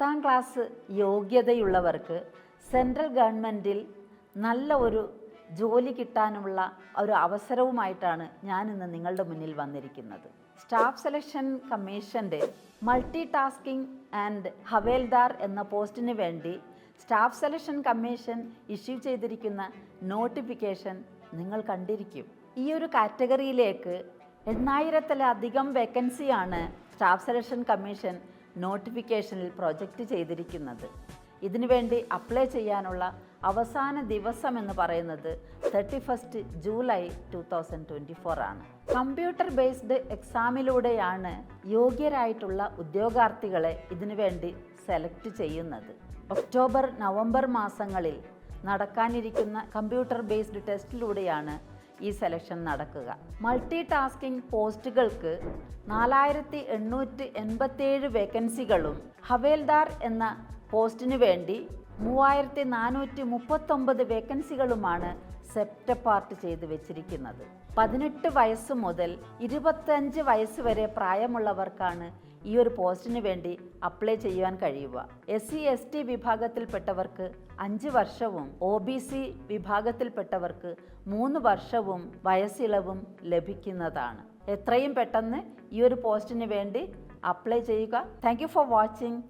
പത്താം class യോഗ്യതയുള്ളവർക്ക് central ഗവൺമെന്റിൽ നല്ല ഒരു ജോലി കിട്ടാനുള്ള ഒരു അവസരവുമായിട്ടാണ് ഞാൻ ഇന്ന് നിങ്ങളുടെ മുന്നിൽ വന്നിരിക്കുന്നത്. സ്റ്റാഫ് സെലക്ഷൻ കമ്മീഷന്റെ മൾട്ടി ടാസ്കിംഗ് ആൻഡ് ഹവേൽദാർ എന്ന പോസ്റ്റിന് വേണ്ടി സ്റ്റാഫ് സെലക്ഷൻ കമ്മീഷൻ ഇഷ്യൂ ചെയ്തിരിക്കുന്ന നോട്ടിഫിക്കേഷൻ നിങ്ങൾ കണ്ടിരിക്കും. ഈ ഒരു കാറ്റഗറിയിലേക്ക് എണ്ണായിരത്തിലധികം വേക്കൻസിയാണ് സ്റ്റാഫ് സെലക്ഷൻ കമ്മീഷൻ നോട്ടിഫിക്കേഷനിൽ പ്രൊജക്റ്റ് ചെയ്തിരിക്കുന്നത്. ഇതിനുവേണ്ടി അപ്ലൈ ചെയ്യാനുള്ള അവസാന ദിവസം എന്ന് പറയുന്നത് thirty first July two thousand twenty four ആണ്. കമ്പ്യൂട്ടർ ബേസ്ഡ് എക്സാമിലൂടെയാണ് യോഗ്യരായിട്ടുള്ള ഉദ്യോഗാർത്ഥികളെ ഇതിനുവേണ്ടി സെലക്ട് ചെയ്യുന്നത്. ഒക്ടോബർ നവംബർ മാസങ്ങളിൽ നടക്കാനിരിക്കുന്ന കമ്പ്യൂട്ടർ ബേസ്ഡ് ടെസ്റ്റിലൂടെയാണ് ഈ സെലക്ഷൻ നടക്കുക. മൾട്ടി ടാസ്കിംഗ് പോസ്റ്റുകൾക്ക് നാലായിരത്തി എണ്ണൂറ്റി എൺപത്തിയേഴ് വേക്കൻസികളും ഹവേൽദാർ എന്ന പോസ്റ്റിനു വേണ്ടി മൂവായിരത്തി നാനൂറ്റി മുപ്പത്തൊമ്പത് വേക്കൻസികളുമാണ് സെപ്റ്റപ്പാർട്ട് ചെയ്ത് വെച്ചിരിക്കുന്നത്. പതിനെട്ട് വയസ്സ് മുതൽ ഇരുപത്തഞ്ച് വയസ്സ് വരെ പ്രായമുള്ളവർക്കാണ് ഈ ഒരു പോസ്റ്റിന് വേണ്ടി അപ്ലൈ ചെയ്യുവാൻ കഴിയുക. എസ് സി എസ് ടി വിഭാഗത്തിൽപ്പെട്ടവർക്ക് അഞ്ച് വർഷവും ഒ ബി സി വിഭാഗത്തിൽപ്പെട്ടവർക്ക് മൂന്ന് വർഷവും വയസ്സിളവും ലഭിക്കുന്നതാണ്. എത്രയും പെട്ടെന്ന് ഈ ഒരു പോസ്റ്റിന് വേണ്ടി അപ്ലൈ ചെയ്യുക. Thank for watching